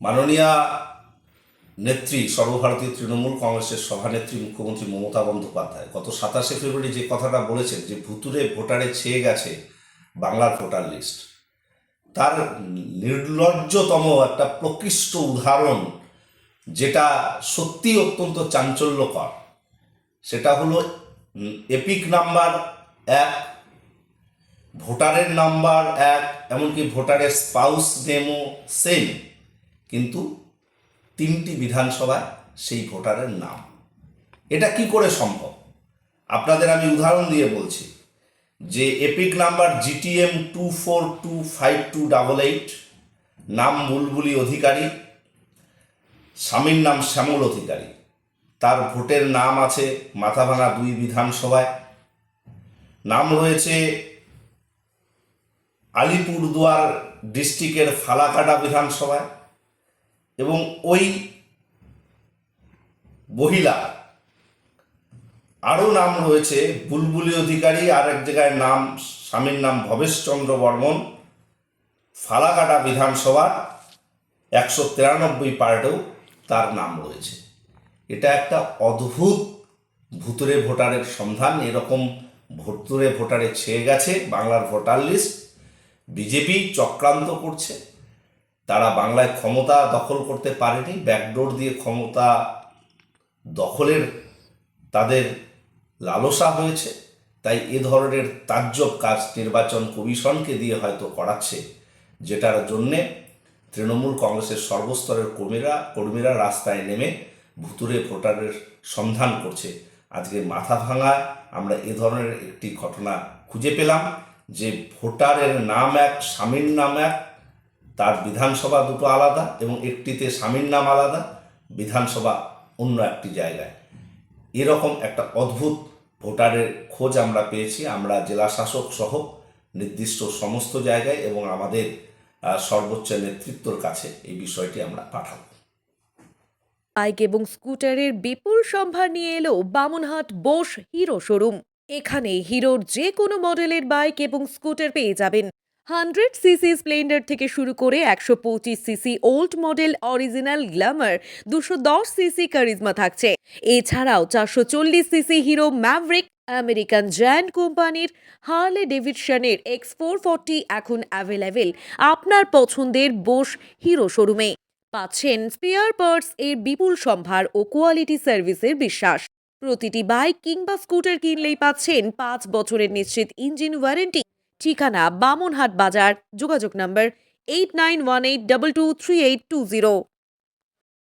মাননীয়া নেত্রী, সর্বভারতীয় তৃণমূল কংগ্রেসের সভানেত্রী মুখ্যমন্ত্রী মমতা বন্দ্যোপাধ্যায়, গত সাতাশে ফেব্রুয়ারি যে কথাটা বলেছেন যে ভুতুরে ভোটারে ছেয়ে গেছে বাংলার ভোটার লিস্ট, তার নির্লজ্জতম একটা প্রকৃষ্ট উদাহরণ যেটা সত্যি অত্যন্ত চাঞ্চল্যকর, সেটা হলো এপিক নাম্বার এক, ভোটারের নাম্বার এক, এমনকি ভোটারের স্পাউস নেমও সেম। কিন্তু তিনটি বিধানসভায় সেই ভোটারের নাম। এটা কি করে সম্ভব? আপনাদের আমি উদাহরণ দিয়ে বলছি যে EPIC number GTM two four two five two double eight, নাম বুলবুলি অধিকারী, স্বামীর নাম শ্যামল অধিকারী। তার ভোটের নাম আছে মাথাভাঙা দুই বিধানসভায়। নাম রয়েছে আলিপুরদুয়ার ডিস্ট্রিক্টের ফালাকাটা বিধানসভায়। এবং ওই মহিলা, আরও নাম রয়েছে বুলবুলি অধিকারী, আর এক জায়গায় নাম, স্বামীর নাম ভবেশচন্দ্র বর্মন, ফালাকাটা বিধানসভার একশো তিরানব্বই পার্টেও তার নাম রয়েছে। এটা একটা অদ্ভুত ভুতুরে ভোটারের সন্ধান, এরকম ভুতুরে ভোটারে ছেয়ে গেছে, বাংলার ভোটার লিস্ট, বিজেপি চক্রান্ত করছে। তারা বাংলায় ক্ষমতা দখল করতে পারেনি, ব্যাকডোর দিয়ে ক্ষমতা দখলের তাদের লালসা হয়েছে, তাই এ ধরনের তাজ্জব কাজ নির্বাচন কমিশনকে দিয়ে হয়তো করাচ্ছে, যেটার জন্যে তৃণমূল কংগ্রেসের সর্বস্তরের কর্মীরা কর্মীরা রাস্তায় নেমে ভুতুরে ভোটারের সন্ধান করছে। আজকে মাথা ভাঙায় আমরা এ ধরনের একটি ঘটনা খুঁজে পেলাম, যে ভোটারের নাম এক, স্বামীর নাম এক তার বিধানসভা দুটো আলাদা এবং একটিতে স্বামীর নাম আলাদা, বিধানসভা অন্য একটি জায়গায়। এরকম একটা অদ্ভুত ভোটারের খোঁজ আমরা পেয়েছি। আমরা জেলা শাসক সহ নির্দিষ্ট সমস্ত জায়গায় এবং আমাদের সর্বোচ্চ নেতৃত্বর কাছে এই বিষয়টি আমরা পাঠাবো। বাইক এবং স্কুটারের বিপুল সম্ভার নিয়ে এলো বামনহাট বোস হিরো শোরুম। এখানে হিরোর যে কোনো মডেলের বাইক এবং স্কুটার পেয়ে যাবেন। হান্ড্রেড সিসি স্প্লেন্ডার থেকে শুরু করে একশো পঁচিশ CC old model original Glamour, দুশো দশ সিসি কারিজমা থাকছে। এছাড়াও চারশো চল্লিশ সিসি হিরো ম্যাভরিক, আমেরিকান জ্যান্ড কোম্পানির হার্লে ডেভিডসনের এক্স ফোর ফর্টি এখন অ্যাভেলেবেল আপনার পছন্দের বোস হিরো শোরুমে। পাচ্ছেন স্পেয়ার পার্টস এর বিপুল সম্ভার ও কোয়ালিটি সার্ভিসের বিশ্বাস। প্রতিটি বাইক কিংবা স্কুটার কিনলেই পাচ্ছেন পাঁচ বছরের নিশ্চিত ইঞ্জিন ওয়ারেন্টি। ঠিকানা বামনহাট বাজার, যোগাযোগ নম্বর eight nine one eight double two three eight two zero